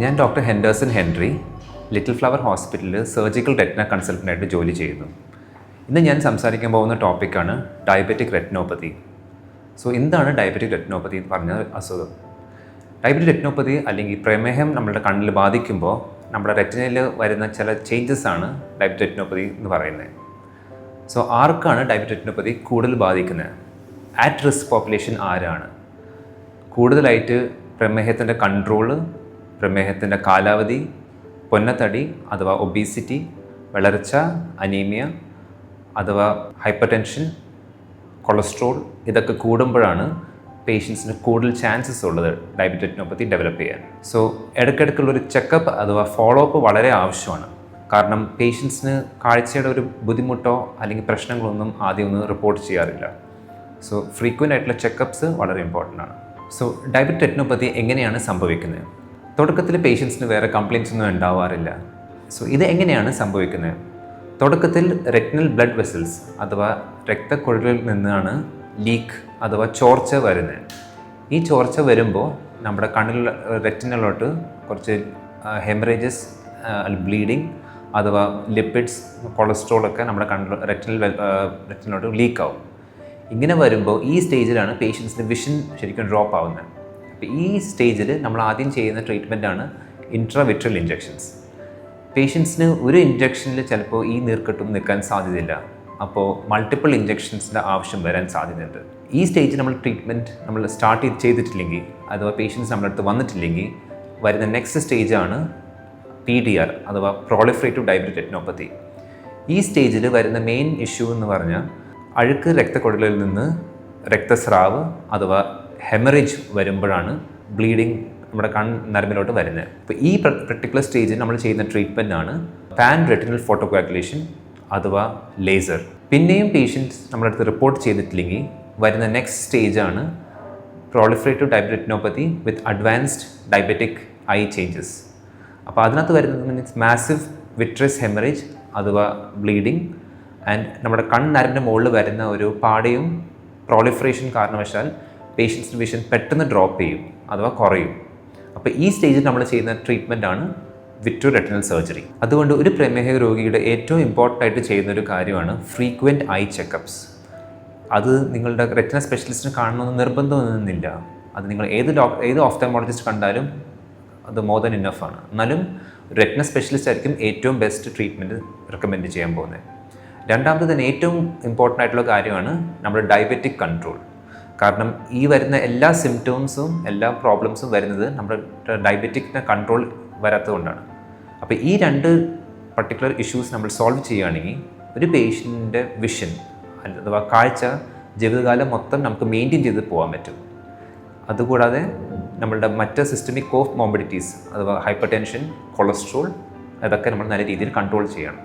ഞാൻ doctor Henderson Henry little flower ഹോസ്പിറ്റലിൽ surgical retina കൺസൾട്ടന്റായിട്ട് ജോലി ചെയ്യുന്നു. ഇന്ന് ഞാൻ സംസാരിക്കാൻ പോകുന്ന ടോപ്പിക്കാണ് ഡയബറ്റിക് റെറ്റിനോപ്പതി. സോ എന്താണ് ഡയബറ്റിക് റെറ്റിനോപ്പതി എന്ന് പറഞ്ഞ അസുഖം? ഡയബറ്റിക് റെറ്റിനോപ്പതി അല്ലെങ്കിൽ പ്രമേഹം നമ്മുടെ കണ്ണിൽ ബാധിക്കുമ്പോൾ നമ്മുടെ റെറ്റിനയിൽ വരുന്ന ചില ചേഞ്ചസ് ആണ് ഡയബറ്റിക് റെറ്റിനോപ്പതി എന്ന് പറയുന്നത്. സോ ആർക്കാണ് ഡയബറ്റിക് റെറ്റിനോപ്പതി കൂടുതൽ ബാധിക്കുന്നത്? ആറ്റ് റിസ്ക് പോപ്പുലേഷൻ ആരാണ്? കൂടുതലായിട്ട് പ്രമേഹത്തിന്റെ കൺട്രോൾ പ്രമേഹത്തിന്റെ കാലാവധി പൊന്നത്തടി അഥവാ ഒബീസിറ്റി വളർച്ച അനീമിയ അഥവാ ഹൈപ്പർ ടെൻഷൻ കൊളസ്ട്രോൾ ഇതൊക്കെ കൂടുമ്പോഴാണ് പേഷ്യൻസിന് കൂടുതൽ ചാൻസസ് ഉള്ളത് ഡയബറ്റിക് റെറ്റിനോപ്പതി ഡെവലപ്പ് ചെയ്യാൻ. സോ ഇടയ്ക്കിടയ്ക്കുള്ളൊരു ചെക്കപ്പ് അഥവാ ഫോളോ അപ്പ് വളരെ ആവശ്യമാണ്. കാരണം പേഷ്യൻസിന് കാഴ്ചയുടെ ഒരു ബുദ്ധിമുട്ടോ അല്ലെങ്കിൽ പ്രശ്നങ്ങളൊന്നും ആദ്യം ഒന്നും റിപ്പോർട്ട് ചെയ്യാറില്ല. സോ ഫ്രീക്വന്റ് ആയിട്ടുള്ള ചെക്കപ്പ്സ് വളരെ ഇമ്പോർട്ടന്റ് ആണ്. സോ ഡയബറ്റിക് റെറ്റിനോപ്പതി എങ്ങനെയാണ് സംഭവിക്കുന്നത്? തുടക്കത്തിൽ പേഷ്യൻസിന് വേറെ കംപ്ലയിൻസ് ഒന്നും ഉണ്ടാവാറില്ല. സോ ഇത് എങ്ങനെയാണ് സംഭവിക്കുന്നത്? തുടക്കത്തിൽ റെക്നൽ ബ്ലഡ് വെസൽസ് അഥവാ രക്തക്കുഴലിൽ നിന്നാണ് ലീക്ക് അഥവാ ചോർച്ച വരുന്നത്. ഈ ചോർച്ച വരുമ്പോൾ നമ്മുടെ കണ്ണിൽ റെറ്റിനലോട്ട് കുറച്ച് ഹെമറേജസ് ബ്ലീഡിങ് അഥവാ ലിപ്പിഡ്സ് കൊളസ്ട്രോളൊക്കെ നമ്മുടെ കണ്ണിൽ റെറ്റിനൽ ലീക്ക് ആവും. ഇങ്ങനെ വരുമ്പോൾ ഈ സ്റ്റേജിലാണ് പേഷ്യൻസിന്റെ വിഷൻ ശരിക്കും ഡ്രോപ്പ് ആവുന്നത്. അപ്പോൾ ഈ സ്റ്റേജിൽ നമ്മൾ ആദ്യം ചെയ്യുന്ന ട്രീറ്റ്മെന്റാണ് ഇൻട്രാവിട്രൽ ഇഞ്ചെക്ഷൻസ് പേഷ്യൻസിന് ഒരു ഇഞ്ചെക്ഷനിൽ ചിലപ്പോൾ ഈ നീർക്കെട്ടും നിൽക്കാൻ സാധ്യതയില്ല. അപ്പോൾ മൾട്ടിപ്പിൾ ഇഞ്ചെക്ഷൻസിന്റെ ആവശ്യം വരാൻ സാധ്യതയുണ്ട്. ഈ സ്റ്റേജിൽ നമ്മൾ ട്രീറ്റ്മെന്റ് നമ്മൾ സ്റ്റാർട്ട് ചെയ്തിട്ടില്ലെങ്കിൽ അഥവാ പേഷ്യൻസ് നമ്മുടെ അടുത്ത് വന്നിട്ടില്ലെങ്കിൽ വരുന്ന നെക്സ്റ്റ് സ്റ്റേജാണ് പി ഡി ആർ അഥവാ പ്രോളിഫറേറ്റീവ് ഡയബറ്റിക് റെറ്റിനോപ്പതി ഈ സ്റ്റേജിൽ വരുന്ന മെയിൻ ഇഷ്യൂ എന്ന് പറഞ്ഞാൽ അഴുക്ക് രക്തക്കുഴലിൽ നിന്ന് രക്തസ്രാവ് അഥവാ ഹെമറേജ് വരുമ്പോഴാണ് ബ്ലീഡിങ് നമ്മുടെ കൺ നരമ്പിലോട്ട് വരുന്നത്. അപ്പോൾ ഈ പെർട്ടിക്കുലർ സ്റ്റേജിൽ നമ്മൾ ചെയ്യുന്ന ട്രീറ്റ്മെന്റ് ആണ് പാൻ റെറ്റിനൽ ഫോട്ടോകോഗുലേഷൻ അഥവാ ലേസർ പിന്നെയും പേഷ്യൻസ് നമ്മുടെ അടുത്ത് റിപ്പോർട്ട് ചെയ്തിട്ടില്ലെങ്കിൽ വരുന്ന നെക്സ്റ്റ് സ്റ്റേജാണ് proliferative diabetic retinopathy with advanced diabetic eye changes അപ്പോൾ അതിനകത്ത് വരുന്നത് മീൻസ് മാസീവ് വിട്രസ് ഹെമറേജ് അഥവാ ബ്ലീഡിങ് ആൻഡ് നമ്മുടെ കണ്ണരന്റെ മുകളിൽ വരുന്ന ഒരു പാടയും പ്രോളിഫറേഷൻ കാരണവശാൽ പേഷ്യൻസിന് വിഷൻ പെട്ടെന്ന് ഡ്രോപ്പ് ചെയ്യും അഥവാ കുറയും. അപ്പോൾ ഈ സ്റ്റേജിൽ നമ്മൾ ചെയ്യുന്ന ട്രീറ്റ്മെന്റാണ് വിട്രോ റെറ്റിനൽ സർജറി അതുകൊണ്ട് ഒരു പ്രമേഹ രോഗിയുടെ ഏറ്റവും ഇമ്പോർട്ടന്റ് ആയിട്ട് ചെയ്യുന്ന ഒരു കാര്യമാണ് ഫ്രീക്വന്റ് ഐ ചെക്കപ്സ് അത് നിങ്ങളുടെ റെറ്റിന സ്പെഷ്യലിസ്റ്റിനെ കാണണമെന്ന് നിർബന്ധമൊന്നുമില്ല അത് നിങ്ങൾ ഏത് ഡോക്ടർ ഏത് ഓഫ്തമോളജിസ്റ്റ് കണ്ടാലും അത് മോർ ദൻ ഇന്നഫ് ആണ്. എന്നാലും റെറ്റിന സ്പെഷ്യലിസ്റ്റ് ആയിരിക്കും ഏറ്റവും ബെസ്റ്റ് ട്രീറ്റ്മെന്റ് റെക്കമെൻഡ് ചെയ്യാൻ പോകുന്നത്. രണ്ടാമത് തന്നെ ഏറ്റവും ഇമ്പോർട്ടന്റ് ആയിട്ടുള്ള കാര്യമാണ് നമ്മുടെ ഡയബറ്റിക് കൺട്രോൾ കാരണം ഈ വരുന്ന എല്ലാ സിംറ്റംസും എല്ലാ പ്രോബ്ലംസും വരുന്നത് നമ്മുടെ ഡയബറ്റിക്കിന്റെ കൺട്രോൾ വരാത്തതുകൊണ്ടാണ്. അപ്പോൾ ഈ രണ്ട് പർട്ടിക്കുലർ ഇഷ്യൂസ് നമ്മൾ സോൾവ് ചെയ്യുകയാണെങ്കിൽ ഒരു പേഷ്യന്റെ വിഷൻ അഥവാ കാഴ്ച ജീവിതകാലം മൊത്തം നമുക്ക് മെയിന്റെയിൻ ചെയ്ത് പോകാൻ പറ്റും. അതുകൂടാതെ നമ്മളുടെ മറ്റ് സിസ്റ്റമിക് കോഫ് മോബിഡിറ്റീസ് അഥവാ ഹൈപ്പർ ടെൻഷൻ കൊളസ്ട്രോൾ അതൊക്കെ നമ്മൾ നല്ല രീതിയിൽ കൺട്രോൾ ചെയ്യണം.